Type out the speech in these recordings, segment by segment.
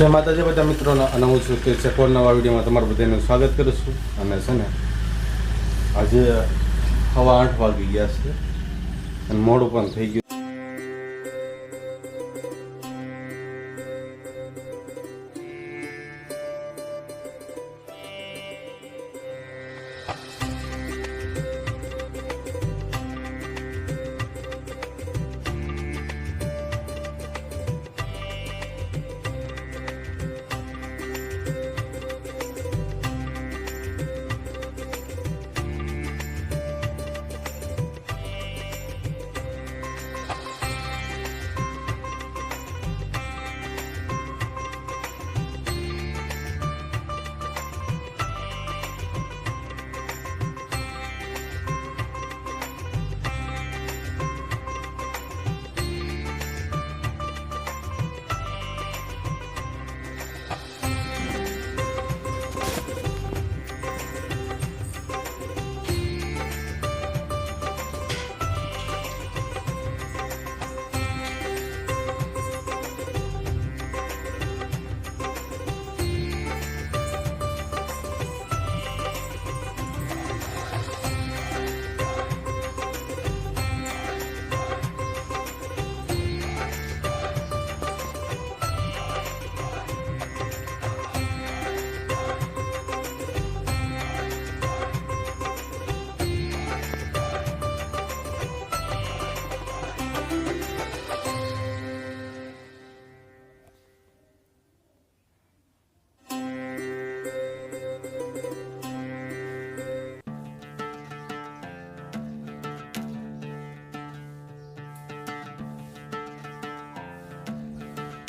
જય માતાજી, બધા મિત્રોનો હું છું કે સેકોન્ડ નવા વિડીયોમાં તમારું બધાનું સ્વાગત કરું છું અને છે ને આજે સવા આઠ વાગી ગયા છે અને મોડું પણ થઈ ગયું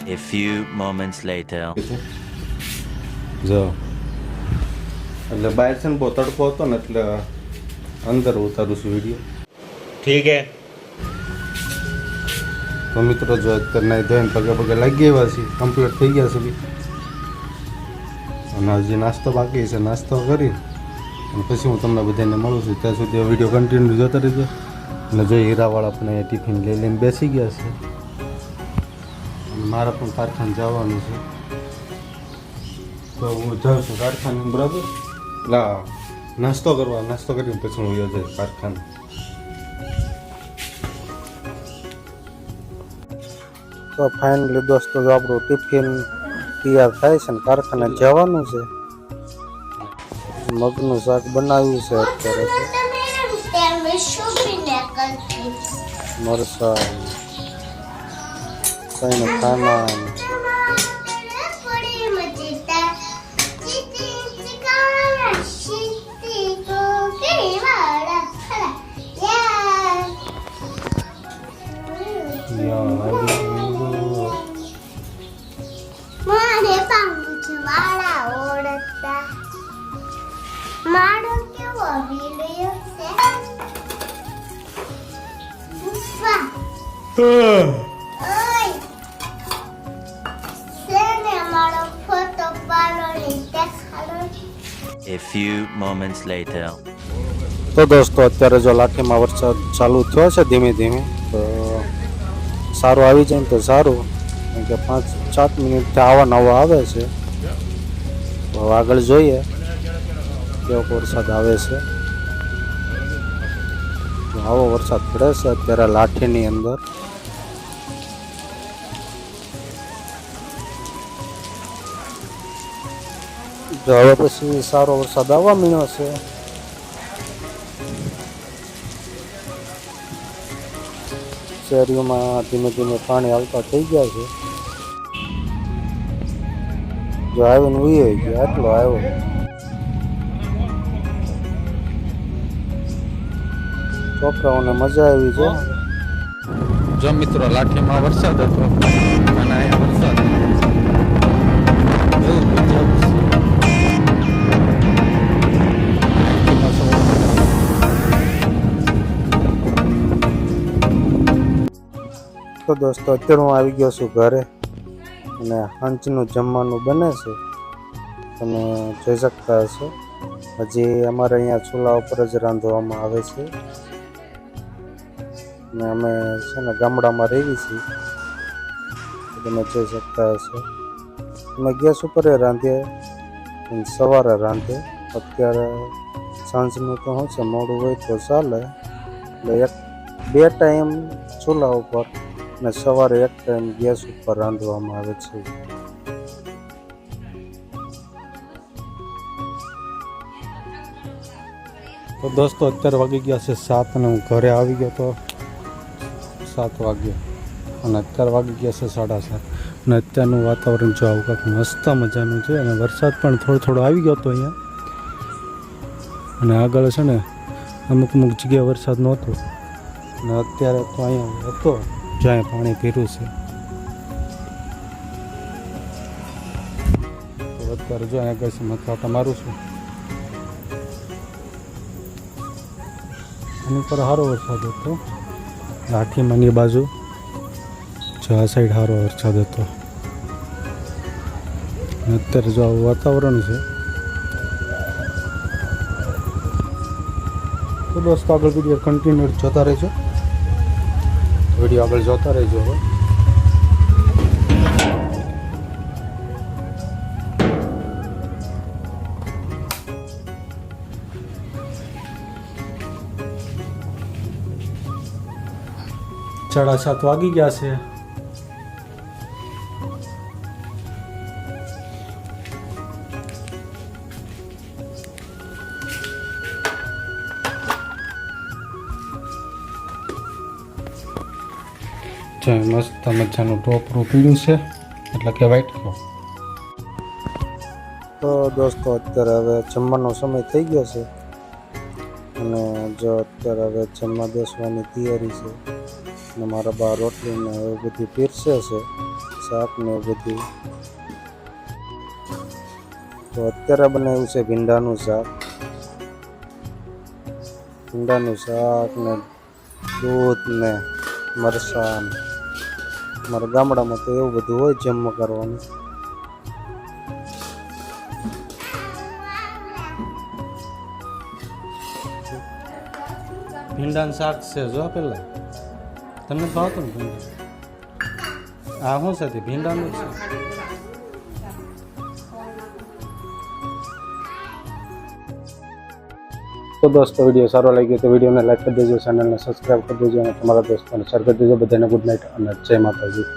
A few moments later. જો. એટલે બહાર છે ને બહુ તડકો હતો ને એટલે અંદર ઉતારું છું વીડિયો ઠીક હે. તો મિત્રો જો અત્યારે નાઈ ધોઈને પગે પગે લાગી ગયા છે કમ્પ્લીટ થઈ ગયા છે બી. અને હજી નાસ્તો બાકી છે. નાસ્તો કરી. અને પછી હું તમને બધાને મળું છું. ત્યાં સુધી વીડિયો કન્ટિન્યુ જોતા રહેજો. અને જો હીરાવાળા આપણે ટિફિન લઈ લઈને બેસી ગયા છે. મારે પણ કારખાને જવાનું છે. તો હું જાઉં છું કારખાને બરાબર? ના નાસ્તો કરવા નાસ્તો કરીને પછી હું યોજાય કારખાને. તો ફાઇનલી દોસ્તો જો આપણું ટિફિન તૈયાર થાય છે ને કારખાને જવાનું છે. મગનું શાક બનાવ્યું છે અત્યારે. તો. મરચાં કઈને ખાના ને. યા, મારે પાંચ વાળા ઓળખતા મારો કેવો વિડિયો છે few moments later. તો દોસ્તો, અત્યારે જો લાઠીમાં વરસાદ ચાલુ થયો છે ધીમે ધીમે, તો સારું આવી જાય તો સારું. કેમ કે પાંચ, સાત મિનિટથી આવા નવા આવે છે. તો આગળ જોઈએ કેવો વરસાદ આવે છે. આવો વરસાદ પડે છે અત્યારે લાઠીની અંદર. જો હવે પછી સારો વરસાદ આવવા મળ્યો છે શેરીઓમાં ધીમે ધીમે પાણી આવતા થઈ ગયા છે જો આવીને ઉઈ ગયો આટલો આવ્યો છોકરાઓને મજા આવી છે જો મિત્રો લાઠીમાં વરસાદ હતો તો દોસ્તો, અત્યારે આવી ગયો છું ઘરે અને હંચનું જમવાનું બને છે. તમે જોઈ શકતા હશો હજી અમારે અહીંયા ચૂલા ઉપર જ રાંધવામાં આવે છે. અને અમે છે ને ગામડામાં રહીએ છીએ. તમે જોઈ શકતા હશો અમે ગેસ ઉપર રાંધીએ અને સવારે રાંધીએ. અત્યારે સાંજનું તો શું છે, મોડું હોય તો ચાલે. એટલે એક બે ટાઈમ ચૂલા ઉપર અને સવારે એક ટાઈમ ગેસ ઉપર રાંધવામાં આવે છે. તો દોસ્તો, અત્યારે વાગી ગયા છે સાત અને હું ઘરે આવી ગયો તો સાત વાગ્યા. અને અત્યારે વાગી ગયા છે સાડા સાત. અને અત્યારનું વાતાવરણ જો આવું કાંઈક મસ્ત મજાનું છે અને વરસાદ પણ થોડો થોડો આવી ગયો હતો અહીંયા. અને આગળ છે ને અમુક અમુક જગ્યાએ વરસાદ નહોતો. અને અત્યારે તો અહીંયા હતો. જ્યાં પાણી પીરું છે. અત્યારે જો અહીંયા આગળ છે મથાટા મારું છું. આની ઉપર સારો વરસાદ હતો. લાઠીમાંની બાજુ. જો આ સાઈડ સારો વરસાદ હતો. અત્યારે જો વાતાવરણ છે. તો દોસ્તો આગળ વીડિયો કન્ટિન્યુ જોતા રહેજો. વીડિયો આગળ જોતા રહેજો હવે. સાડા સાત વાગી ગયા છે. જે મસ્ત મજાનું ટોપરું પીળું છે, એટલે કે વ્હાઈટ કલર તો દોસ્તો, અત્યારે હવે જમવાનો સમય થઈ ગયો છે. અને જો અત્યારે હવે જમવા બેસવાની તૈયારી છે અને મારા બા રોટલીને એવું બધું પીરસે છે, શાક ને એવું બધું. તો અત્યારે બનાવ્યું છે ભીંડાનું શાક. ભીંડાનું શાક ને દૂધ ને મરચાં ને મારા ગામડામાં તો એવું બધું હોય જમવા કરવાનું. ભીંડાનું શાક છે જો પેલા. તમને ભાવતું ને ભીંડા? આ શું છે ભીંડાનું છે? તો દોસ્તો, વીડિયો સારો લાગ્યો તો વિડીયોને લાઈક કરી દેજો ચેનલને સબસ્ક્રાઈબ કરી દેજો અને તમારા દોસ્તોને શેર કરી દેજો. બધાને ગુડ નાઇટ અને જય માતાજી.